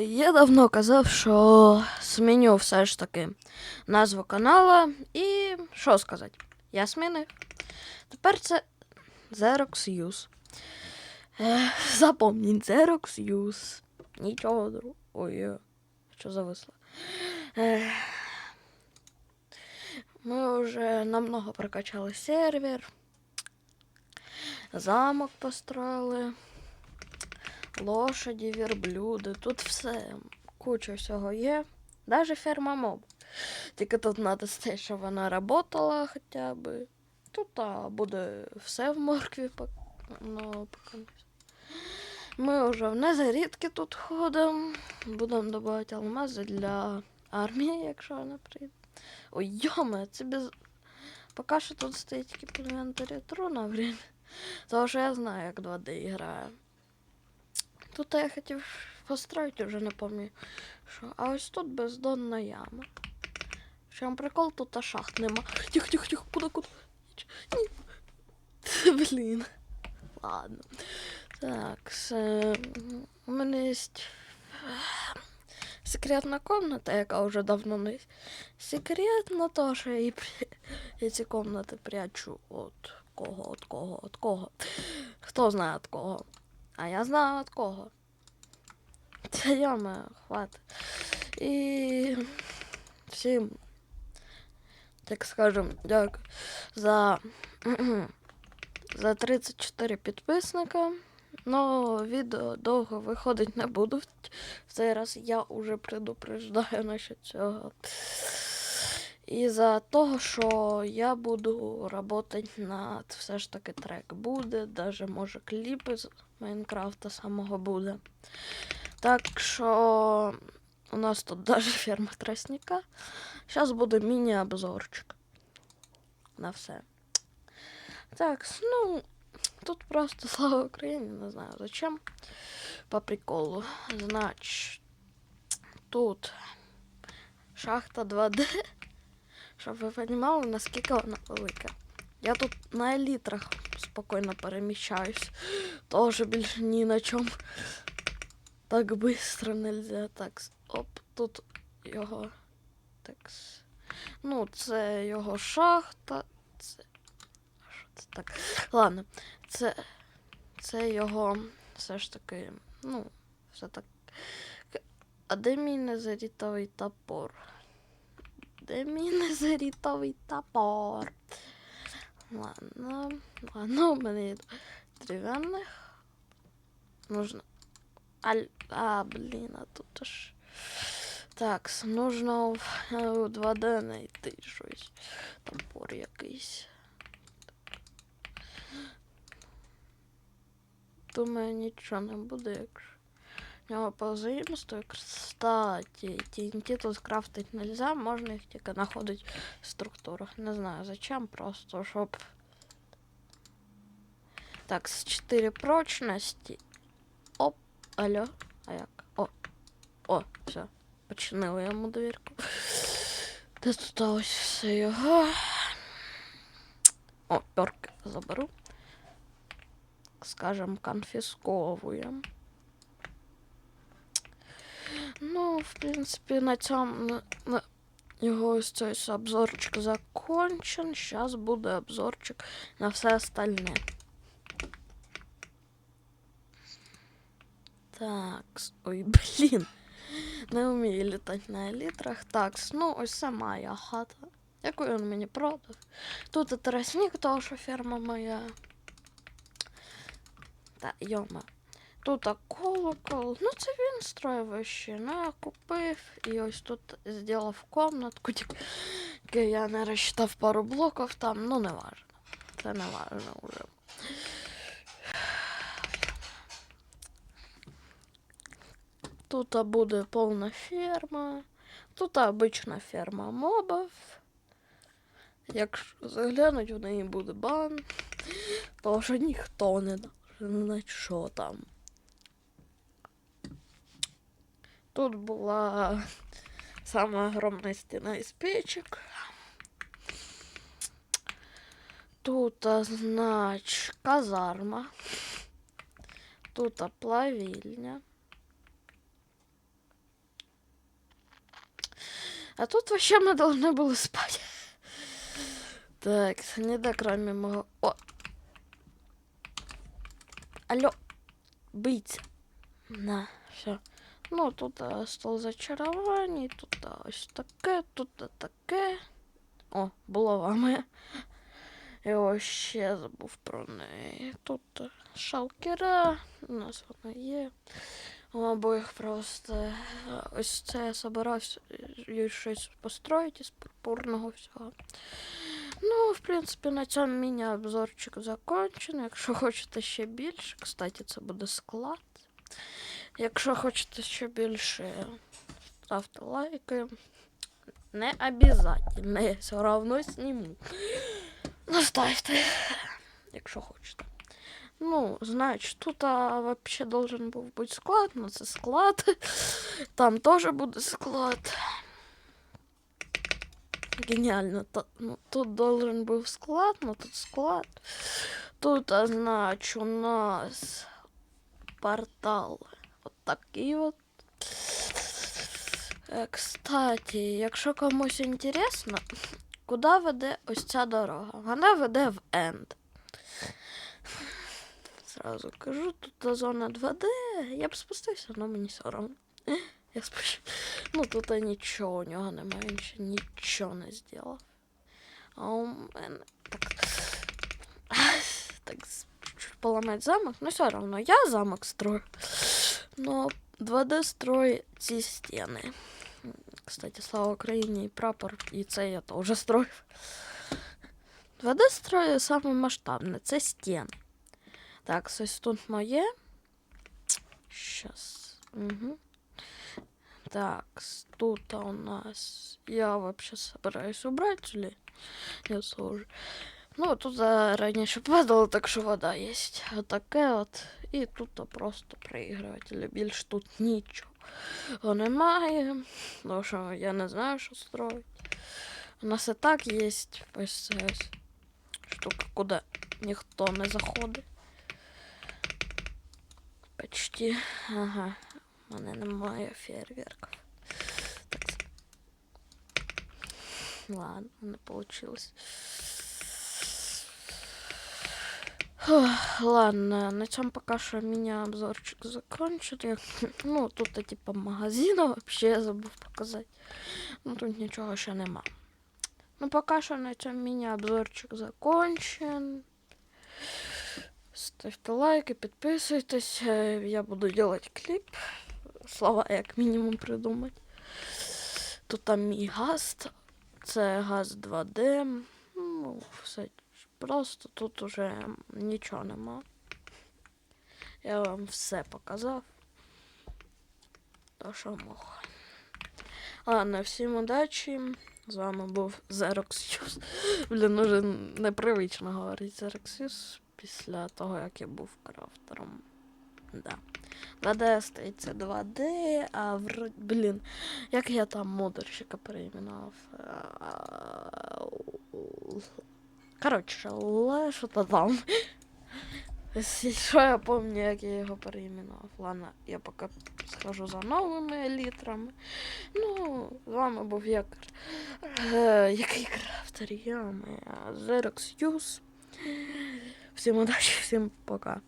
Я давно казав, що зміню все ж таки назву канала і що сказати? Я змінив. Тепер це Xerox Use. Е, запомніть, Xerox Use. Нічого другого. Ой, що зависло. Е, ми вже намного прокачали сервер. Замок построили. Лошаді, верблюди, тут все, куча всього є. Даже ферма моб. Тільки тут треба те, щоб вона працювала хоча б. Тут а, буде все в моркві. Ну. Ми вже в незарідки тут ходимо. Будемо додавати алмази для армії, якщо вона прийде. Ой, йоме, це без. Поки що тут стоїть тільки інвентарі трона, блін. Тому що я знаю, як 2D грає. Тут я хотів построїти, вже не пам'ятаю. А ось тут бездонна яма. В чому прикол, тут а шахт нема. Тихо, тихо, тихо, куди, куди? Ні. Блін. Ладно. Так, у мене є секретна комната, яка вже давно не секретна, то що я, я ці комнати прячу от кого, от кого, от кого. Хто знає от кого. А я знаю от кого. Та яма, хватит. І всім, так скажем, дякую за, за 34 підписника. Но відео довго виходить не буду. В цей раз я уже предупреждаю насчет цього. І за того, що я буду працювати над все ж таки трек буде, даже може кліпи Майнкрафта самого буде. Так що у нас тут даже ферма тростника. Зараз буде міні-обзорчик на все. Так, ну, тут просто слава Україні, не знаю зачем. По приколу. Значить, тут шахта 2D. Щоб ви розуміли, наскільки вона велика. Я тут на елітрах спокійно переміщаюсь. Тоже більше ні на чому. Так быстро нельзя. Так, оп, тут його. Так. Ну, це його шахта. Це. Що це так? Ладно, це. Це його все ж таки. Ну, все так. А де мій незарітовий топор? Де мій незарітовий топор? Ладно, ладно, у мене є дерев'яних. Нужно. Аль... А, блін, а тут аж. Так, нужно в е, 2D знайти щось. Топор якийсь. Думаю, нічого не буде, якщо. В нього позаїмствую. Кстати, TNT тут крафтить нельзя, можна їх тільки знаходити в структурах. Не знаю зачем, просто щоб. Так, з 4 прочності. Оп, алло, а як? О, о, все. Починили йому довірку. Де тут ось все його? О, перки заберу. Скажем, конфісковуємо. Ну, в принципі, на цьому його ось цей обзорчик закончен. Зараз буде обзорчик на все остальне. Так, ой, блін. Не вмію літати на елітрах. Так, ну ось це моя хата. Яку він мені продав. Тут і тростник, того, що ферма моя. Та йома. Тут колокол. Ну, це він строїв ще. Ну, я купив і ось тут зробив комнатку. Тільки я не розчитав пару блоків там, ну не важно. Це не важно вже. Тут буде повна ферма. Тут обична ферма мобів. Якщо заглянуть, в неї буде бан. Тому що ніхто не знати, що там. Тут була сама огромна стіна із печек. Тут, а, знач, казарма. Тут а, плавільня. А тут вообще мы должны были спать. Так, не до кроме моего... О! Алло, бийця. На, все. Ну, тут а, стол зачарувань, тут а, ось таке, тут а, таке. О, булава моя. І ось ще забув про неї. Тут шалкера, у нас вона є. У обоїх просто е, ось це я собирався е, щось построїти із пурпурного всього. Ну, в принципі, на цьому міні-обзорчик закончений. Якщо хочете ще більше, кстати, це буде склад. Якщо хочете ще більше, ставте лайки. Не обязательно, я все равно сниму. Ну, ставте, якщо хочете. Ну, значить, тут вообще должен був бути склад, ну це склад. Там теж буде склад. Геніально. Та- ну, тут должен був склад, ну тут склад. Тут, значить, у нас портал. От такий от. Е, Кстати, якщо комусь інтересно, куди веде ось ця дорога? Вона веде в Енд. Сразу кажу, тут зона 2D. Я б спустився, але мені все одно. Я спущу. Ну тут нічого у нього немає, він ще нічого не зробив. А у мене так. Так з- замок, но все равно я замок строю. Но 2D строю ці стіни. М, Кстати, слава Україні і прапор, і це я теж строю. 2D строю саме масштабне, це стіни. Так, ось тут моє. Щас. Угу. Так, тут у нас... Я вообще собираюсь убрать или... Я сложу. Ну, тут а, раніше падало, так що вода є. Отаке от. І тут а, просто проігрувателі. Більш тут нічого немає. Тому що я не знаю, що строїть. У нас і так є ось ця штука, куди ніхто не заходить. Почти. Ага. У мене немає фейерверків. Так. Ладно, не получилось. Ладно, на цьому поки що мене обзорчик закончили. Ну, тут типа магазин вообще я забув показати. Ну тут нічого ще нема. Ну, поки що на цьому міні-обзорчик закончен. Ставте лайки, підписуйтесь. Я буду делать кліп. Слова як мінімум придумати. Тут там мій гаст. Це газ 2D. Ну, все просто тут уже нічого нема. Я вам все показав. То, що мог. Ладно, всім удачі. З вами був Xerox Блін, уже непривично говорити Xerox після того, як я був крафтером. Да. 2D стається 2D, а в... блін, як я там модерщика перейменував. Коротше, але що то там. Що я пам'ятаю, як я його переіменував. Ладно, я поки схожу за новими літрами. Ну, з вами був. Е, який крафтер? Я Xerox Use. Всім удачі, всім пока.